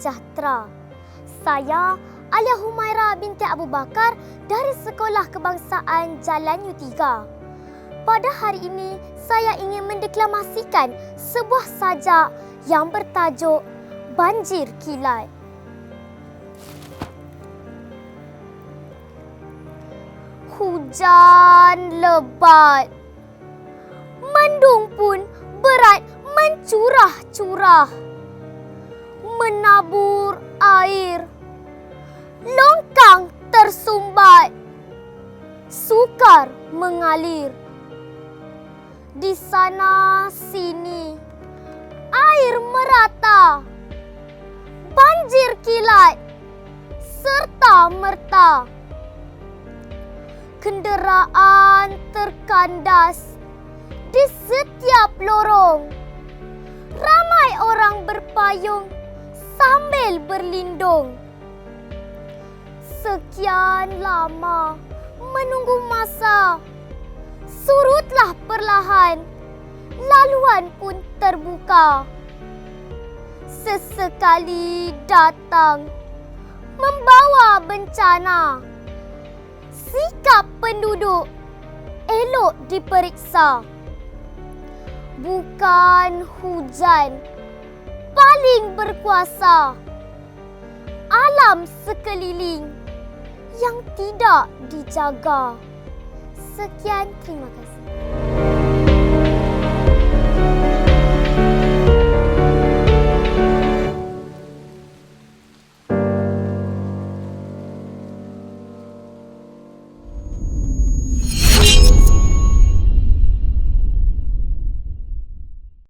Humaira. Saya Alia Humaira binti Abu Bakar dari Sekolah Kebangsaan Jalan U3. Pada hari ini, saya ingin mendeklamasikan sebuah sajak yang bertajuk Banjir Kilat. Hujan lebat. Mendung pun berat mencurah-curah. Menabur air. Longkang tersumbat. Sukar mengalir. Di sana sini air merata. Banjir kilat serta merta. Kenderaan terkandas di setiap lorong. Ramai orang berpayung sambil berlindung. Sekian lama menunggu masa. Surutlah perlahan. Laluan pun terbuka. Sesekali datang membawa bencana. Sikap penduduk elok diperiksa. Bukan hujan paling berkuasa. Alam sekeliling yang tidak dijaga. Sekian, terima kasih.